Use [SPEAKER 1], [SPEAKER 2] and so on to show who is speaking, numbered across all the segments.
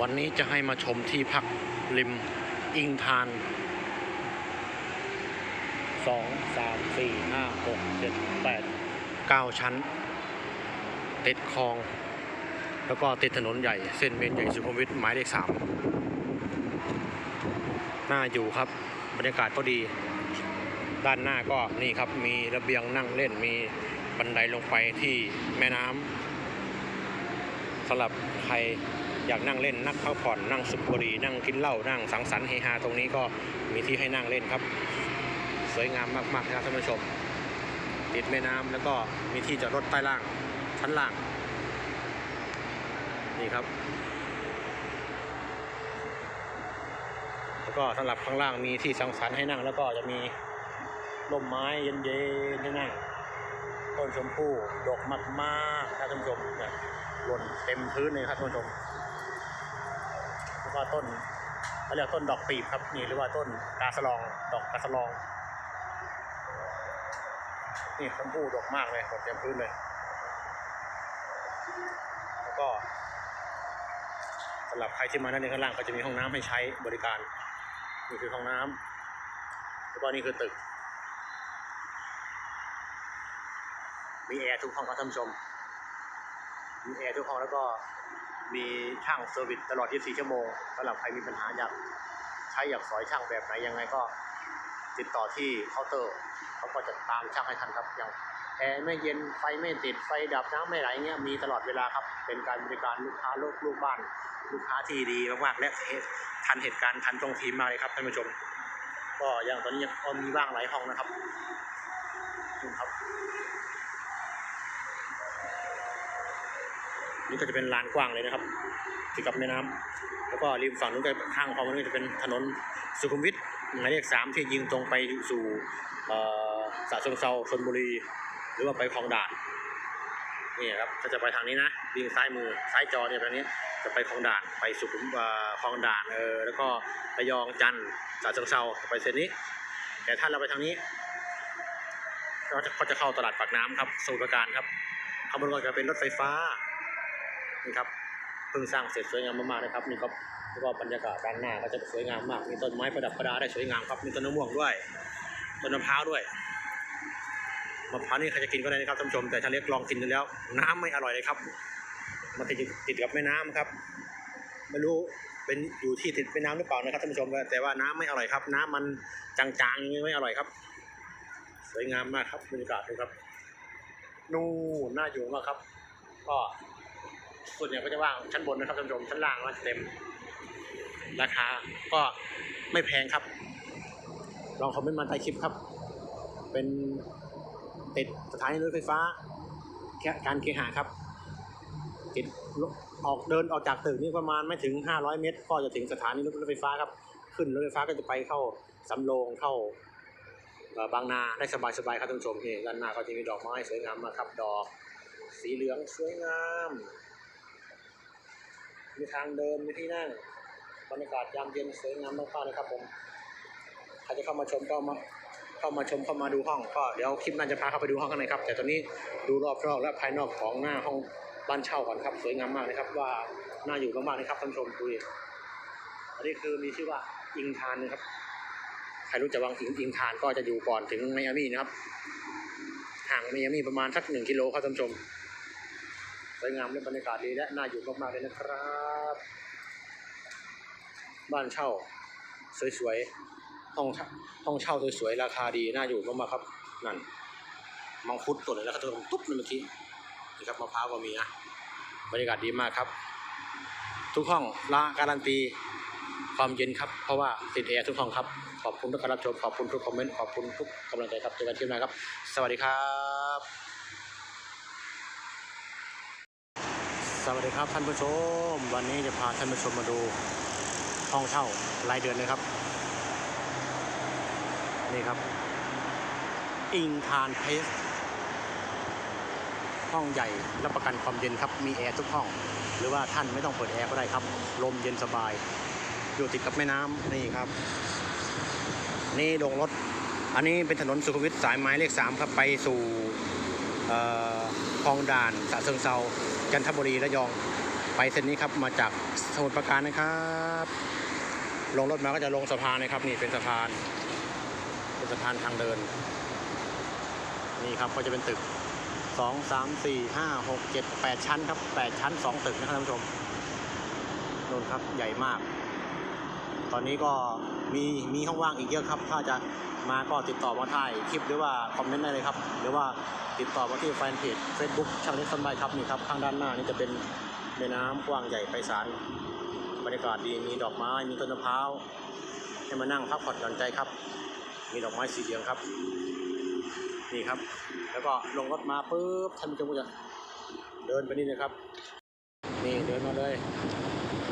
[SPEAKER 1] วันนี้จะให้มาชมที่พักริมอิงทานสองสามสี่ห้าหกเจ็ดแปดเก้าชั้น ติดคลอง แล้วก็ติดถนนใหญ่ เส้นเมนใหญ่สุขุมวิทหมายเลขสามน่าอยู่ครับ บรรยากาศก็ดี ด้านหน้าก็นี่ครับ มีระเบียงนั่งเล่น มีบันไดลงไปที่แม่น้ำสำหรับใคร อยากนั่งเล่นนักพักผ่อนนั่งสุบบุหรีนั่งกินเหล้านั่งสังสรรค์เฮฮาตรงนี้ก็มีที่ให้นั่งเล่นครับ สวยงามมากๆนะครับท่านผู้ชม ติดแม่น้ำแล้วก็มีที่จอดรถใต้ล่างชั้นล่าง นี่ครับ แล้วก็สำหรับข้างล่างมีที่สังสรรค์ให้นั่ง แล้วก็จะมีร่มไม้เย็นๆให้นั่งต้นชมพู่ดกมากๆครับท่านผู้ชมเนี่ยหล่นเต็มพื้นเลยครับท่านผู้ชม วก็ต้นเขาเรียกต้นดอกปีบครับนี่หรือว่าต้นกาสลองดอกกาสลองนี่ชมพู่ดกมากเลยหล่นเต็มพื้นเลย แล้วก็สำหรับใครที่มาด้านในข้างล่างก็จะมีห้องน้ำให้ใช้บริการนี่คือห้องน้ำแล้วก็นี่คือตึก มีแอร์ทุกห้องครับท่านผู้ชมมีแอร์ทุกห้องแล้วก็ มีช่างเซอร์วิสตลอด 24 ชั่วโมงสำหรับใครมีปัญหาอยากใช้อยากสอยช่างแบบไหนยังไงก็ติดต่อที่เคาน์เตอร์เขาก็จะตามช่างให้ทันครับอย่างแอร์ไม่เย็นไฟไม่ติดไฟดับน้ำไม่ไหลเงี้ยมีตลอดเวลาครับเป็นการบริการลูกค้าลูกลูกบ้าน ลูกค้าที่ดีมากๆและทันเหตุการณ์ทันตรงทีมมาเลยครับท่านผู้ชม ก็อย่างตอนนี้ยังพอมีว่างหลายห้องนะครับนี่ครับ นี่ก็จะเป็นลานกว้างเลยนะครับติดกับแม่น้ำแล้วก็ริมฝั่งนู้นก็ข้างคลองนู้นก็จะเป็นถนนสุขุมวิทหมายเลขสามที่ยิงตรงไปสู่สระเชิงเซาชลบุรี หรือว่าไปคลองด่านนี่ครับก็จะไปทางนี้นะวิ่งซ้ายมือซ้ายจอเนี่ยแบบนี้จะไปคลองด่านไปสุขุมคลองด่านเออแล้วก็ระยองจันทร์สระเชิงเซาไปเส้นนี้ แต่ถ้าเราไปทางนี้ก็จะก็จะเข้าตลาดปากน้ำครับสมุทรปราการครับข้างบนก็จะเป็นรถไฟฟ้า นี่ครับเพิ่งสร้างเสร็จสวยงามมากๆเลยครับนี่ครับแล้วก็บรรยากาศด้านหน้าก็จะสวยงามมากมีต้นไม้ประดับประดาได้สวยงามครับมีต้นมะม่วงด้วยต้นมะพร้าวด้วยมะพร้าวนี่ใครจะกินก็ได้นะครับท่านผู้ชมแต่ถ้าเล็กลองกินดูแล้ว น้ำไม่อร่อยเลยครับมันติดติดกับแม่น้ำครับไม่รู้เป็นอยู่ที่ติดแม่น้ำหรือเปล่านะครับท่านผู้ชมแต่ว่าน้ำไม่อร่อยครับ น้ำมันจางๆอย่างนี้ไม่อร่อยครับ สวยงามมากครับบรรยากาศดูครับนู่นน่าอยู่มากครับ ก็ ส่วนใหญ่ก็จะว่างชั้นบนนะครับท่านผู้ชมชั้นล่างมันเต็ม ราคาก็ไม่แพงครับ ลองคอมเมนต์มาใต้คลิปครับ เป็นติดสถานีรถไฟฟ้าการเคหะครับ ติดออกเดินออกจากตึกนี่ประมาณไม่ถึง 500 เมตร ก็จะถึงสถานีรถไฟฟ้าครับ ขึ้นรถไฟฟ้าก็จะไปเข้าสำโรงเข้าบางนาได้สบายๆครับท่านผู้ชมนี่ด้านหน้าก็จะมีดอกไม้สวยงามมากครับ ดอก สีเหลืองสวยงาม มีทางเดินมีที่นั่งบรรยากาศยามเย็นสวยงามมากๆเลยครับผมใครจะเข้ามาชมก็มาเข้ามาชมเข้ามาดูห้องก็เดี๋ยวคลิปหน่าจะพาเข้าไปดูห้องข้างในครับ แต่ตอนนี้ดูรอบนอกและภายนอกของหน้าห้องบ้านเช่าก่อนครับ สวยงามมากเลยครับ ว่าน่าอยู่มากๆเลยครับท่านชมดูดิอันนี้คือมีชื่อว่าอิงทานนะครับใครรู้จักวังอิงอิงทานก็จะอยู่ก่อนถึงไมอามี่นะครับห่างไมอามี่ประมาณสักหนึ่งกิโลครับท่านชม วยงามและบรรยากาศดีและน่าอยู่มากๆเลยนะครับ บ้านเช่า สวยๆห้องห้องเช่าสวยๆราคาดีน่าอยู่มากๆครับ นั่นมังคุดตัวไหนแล้วก็ตัวตุ๊บเลยเมื่อกี้นี่ครับมะพร้าวก็มีนะบรรยากาศดีมากครับ ทุกห้องละการันตีความเย็นครับ เพราะว่าติดแอร์ทุกห้องครับ ขอบคุณทุกการรับชม ขอบคุณทุกคอมเมนต์ ขอบคุณทุกกำลังใจครับ เจอกันที่หน้าครับ สวัสดีครับ สวัสดีครับท่านผู้ชม วันนี้จะพาท่านผู้ชมมาดูห้องเช่ารายเดือนเลยครับ นี่ครับ อิงทานเพสห้องใหญ่รับประกันความเย็นครับ มีแอร์ทุกห้อง หรือว่าท่านไม่ต้องเปิดแอร์ก็ได้ครับ ลมเย็นสบาย อยู่ติดกับแม่น้ำนี่ครับ นี่ลงรถ อันนี้เป็นถนนสุขุมวิทสายไม้เลขสามครับไปสู่เอ่อคลองด่านสะเชิงเซา จันทบุรีระยอง ไปเส้นนี้ครับมาจากสมุทรปราการนะครับ ลงรถมาก็จะลงสะพานนะครับ นี่เป็นสะพาน เป็นสะพานทางเดิน นี่ครับก็จะเป็นตึกสองสามสี่ห้าหกเจ็ดแปดชั้นครับแปดชั้นสองตึกนะครับท่านผู้ชมนู่นครับใหญ่มาก ตอนนี้ก็มีมีห้องว่างอีกเยอะครับ ถ้าจะมาก็ติดต่อมาถ่ายคลิปหรือว่าคอมเมนต์ได้เลยครับ หรือว่าติดต่อมาที่แฟนเพจ Facebook ช่างเล็กสนใบครับนี่ครับข้างด้านหน้านี่จะเป็นแม่น้ำกว้างใหญ่ไพศาลบรรยากาศดีมีดอกไม้มีต้นมะพร้าวให้มานั่งพักผ่อนหย่อนใจครับ มีดอกไม้สีเหลืองครับ นี่ครับ แล้วก็ลงรถมาปุ๊บท่านผู้ชมก็จะเดินไปนี่นะครับ นี่เดินมาเลย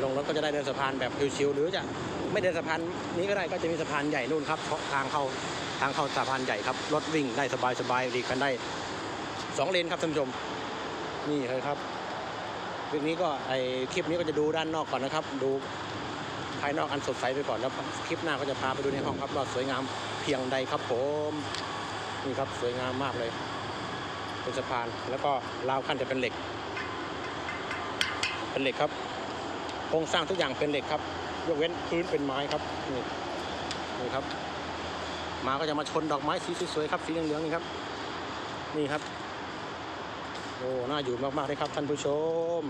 [SPEAKER 1] ลงรถก็จะได้เดินสะพานแบบชิวๆหรือจะไม่เดินสะพานนี้ก็ได้ก็จะมีสะพานใหญ่นู่นครับทางเข้าทางเข้าสะพานใหญ่ครับรถวิ่งได้สบายๆดีกันได้สองเลนครับท่านผู้ชมนี่เลยครับคลิปนี้ก็ไอคลิปนี้ก็จะดูด้านนอกก่อนนะครับ ดูภายนอกอันสดใสไปก่อนแล้วคลิปหน้าก็จะพาไปดูในห้องครับว่าสวยงามเพียงใดครับผมนี่ครับสวยงามมากเลย เป็นสะพานแล้วก็ราวขั้นจะเป็นเหล็ก เป็นเหล็กครับ ครงสร้างทุกอย่างเป็นเหล็กครับ ยกเว้นพื้นเป็นไม้ครับนี่นี่ครับ มาก็จะมาชนดอกไม้สีสวยๆครับสีเหลืองๆนี่ครับนี่ครับโอ้น่าอยู่มากๆเลยครับท่านผู้ชม